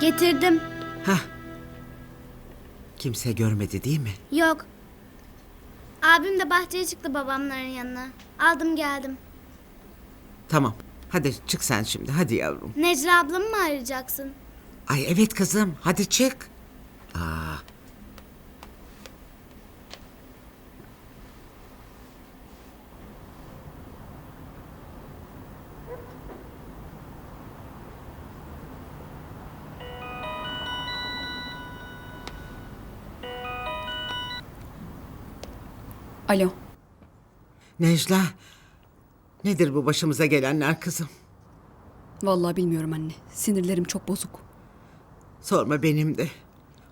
Getirdim. Hah. Kimse görmedi değil mi? Yok. Abim de bahçeye çıktı babamların yanına. Aldım geldim. Tamam. Hadi çık sen şimdi. Hadi yavrum. Necla ablamı mı arayacaksın? Ay evet kızım. Hadi çık. Alo. Necla. Nedir bu başımıza gelenler kızım? Vallahi bilmiyorum anne. Sinirlerim çok bozuk. Sorma benim de.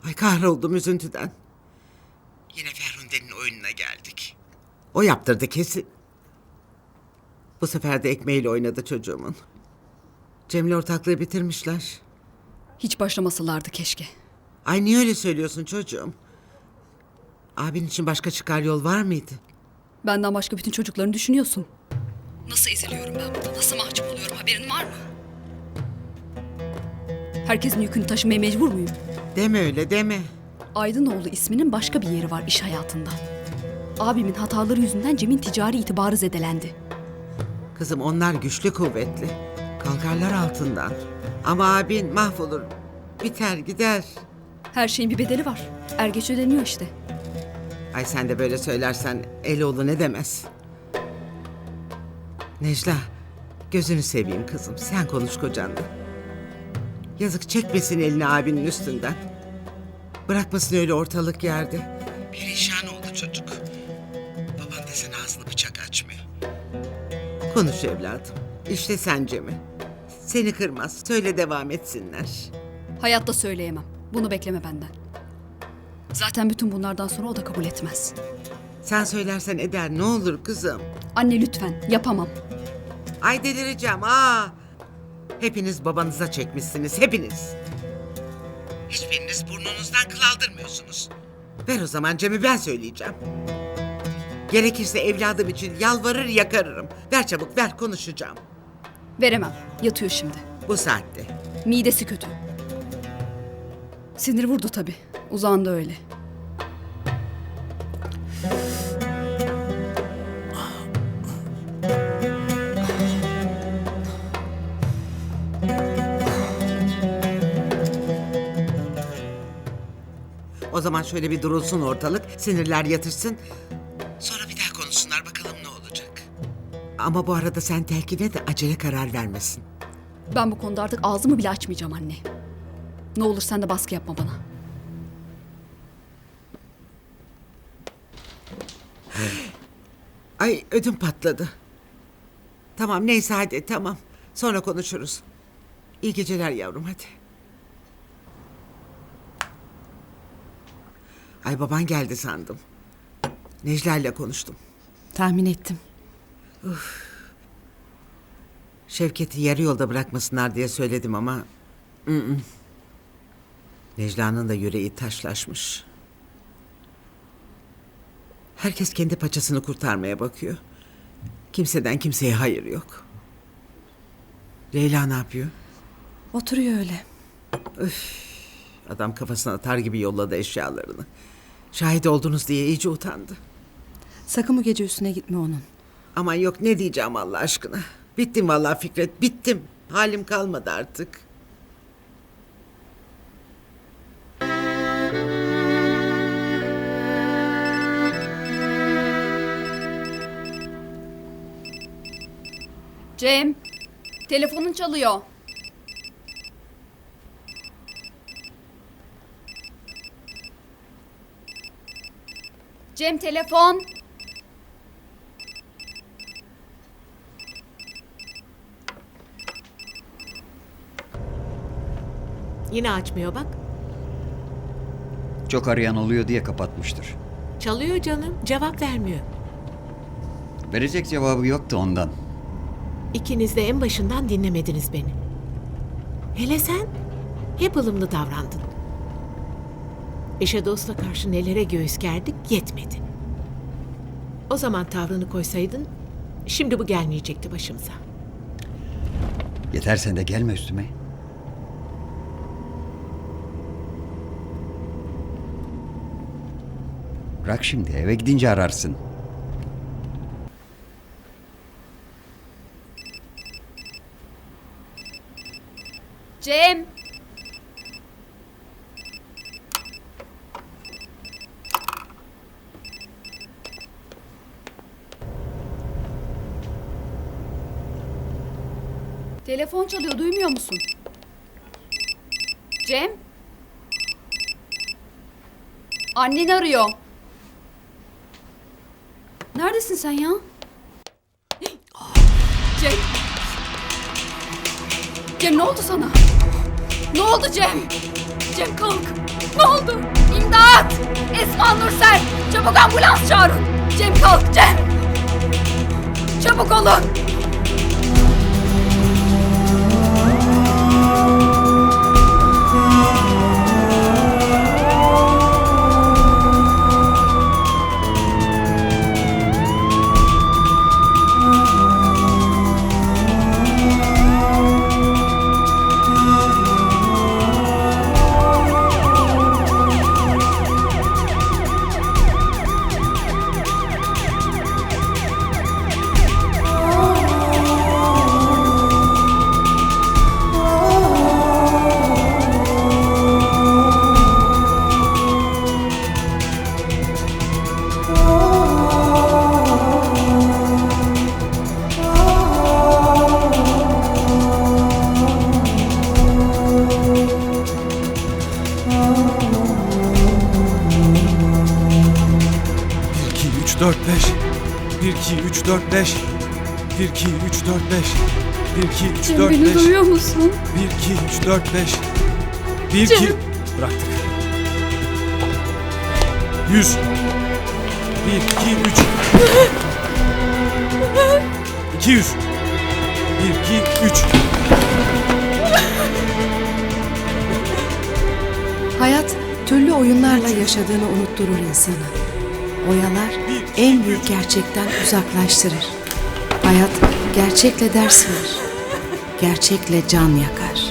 Ay kahroldum üzüntüden. Yine Ferhunde'nin oyununa geldik. O yaptırdı kesin. Bu sefer de ekmeğiyle oynadı çocuğumun. Cem'le ortaklığı bitirmişler. Hiç başlamasalardı keşke. Ay niye öyle söylüyorsun çocuğum? Abin için başka çıkar yol var mıydı? Benden başka bütün çocuklarını düşünüyorsun. Nasıl eziliyorum ben burada? Nasıl mahcup oluyorum haberin var mı? Herkesin yükünü taşımaya mecbur muyum? Deme öyle deme. Aydınoğlu isminin başka bir yeri var iş hayatında. Abimin hataları yüzünden Cem'in ticari itibarı zedelendi. Kızım onlar güçlü kuvvetli. Kalkarlar altından. Ama abin mahvolur. Biter gider. Her şeyin bir bedeli var. Er geç ödeniyor işte. Ay sen de böyle söylersen Eloğlu ne demez. Necla, gözünü seveyim kızım. Sen konuş kocanla. Yazık çekmesin elini abinin üstünden. Bırakmasın öyle ortalık yerde. Perişan oldu çocuk. Baban desen ağzını bıçak açmıyor. Konuş evladım. İşte sen Cem'i. Seni kırmaz. Söyle devam etsinler. Hayatta söyleyemem. Bunu bekleme benden. Zaten bütün bunlardan sonra o da kabul etmez. Sen söylersen eder ne olur kızım. Anne lütfen yapamam. Ay delireceğim aa. Hepiniz babanıza çekmişsiniz hepiniz. Hiçbiriniz burnunuzdan kıl aldırmıyorsunuz. Ver o zaman Cem'i ben söyleyeceğim. Gerekirse evladım için yalvarır yakarırım. Ver çabuk ver konuşacağım. Veremem. Yatıyor şimdi. Bu saatte. Midesi kötü. Sinir vurdu tabii. Uzandı öyle. O zaman şöyle bir durulsun ortalık. Sinirler yatışsın. Sonra bir daha konuşsunlar bakalım ne olacak. Ama bu arada sen telkine de acele karar vermesin. Ben bu konuda artık ağzımı bile açmayacağım anne. Ne olur sen de baskı yapma bana. Ay ödüm patladı. Tamam neyse hadi tamam. Sonra konuşuruz. İyi geceler yavrum hadi. Ay baban geldi sandım. Necla ile konuştum. Tahmin ettim. Şevket'i yarı yolda bırakmasınlar diye söyledim ama... ı-ı. Necla'nın da yüreği taşlaşmış. Herkes kendi paçasını kurtarmaya bakıyor. Kimseden kimseye hayır yok. Leyla ne yapıyor? Oturuyor öyle. Adam kafasına atar gibi yolladı eşyalarını. Şahit oldunuz diye iyice utandı. Sakın bu gece üstüne gitme onun. Aman yok ne diyeceğim Allah aşkına. Bittim vallahi Fikret bittim. Halim kalmadı artık. Cem, telefonun çalıyor. Cem telefon. Yine açmıyor bak. Çok arayan oluyor diye kapatmıştır. Çalıyor canım, cevap vermiyor. Verecek cevabı yoktu ondan. İkiniz de en başından dinlemediniz beni. Hele sen hep ılımlı davrandın. Eşe dosta karşı nelere göğüs gerdik yetmedi. O zaman tavrını koysaydın şimdi bu gelmeyecekti başımıza. Yeter sen de gelme üstüme. Bırak şimdi eve gidince ararsın. Cem! Telefon çalıyor, duymuyor musun? Cem? Annen arıyor. Neredesin sen ya? Cem! Cem ne oldu sana? Ne oldu Cem? Cem kalk. Ne oldu? İmdat! Esma Nursel! Çabuk ambulans çağırın. Cem kalk Cem! Çabuk olun. 2 3 4 5 1 2 3 4 5 1 2 3 Cem 4 beni 5 duyuyor musun? 1 2 3 4 5 1 2 Cem. bıraktık. 100 1 2 3 200 1 2 3 Hayat türlü oyunlarla yaşadığını unutturur insana. Oyalar en büyük gerçekten uzaklaştırır. Hayat gerçekle ders verir. Gerçekle can yakar.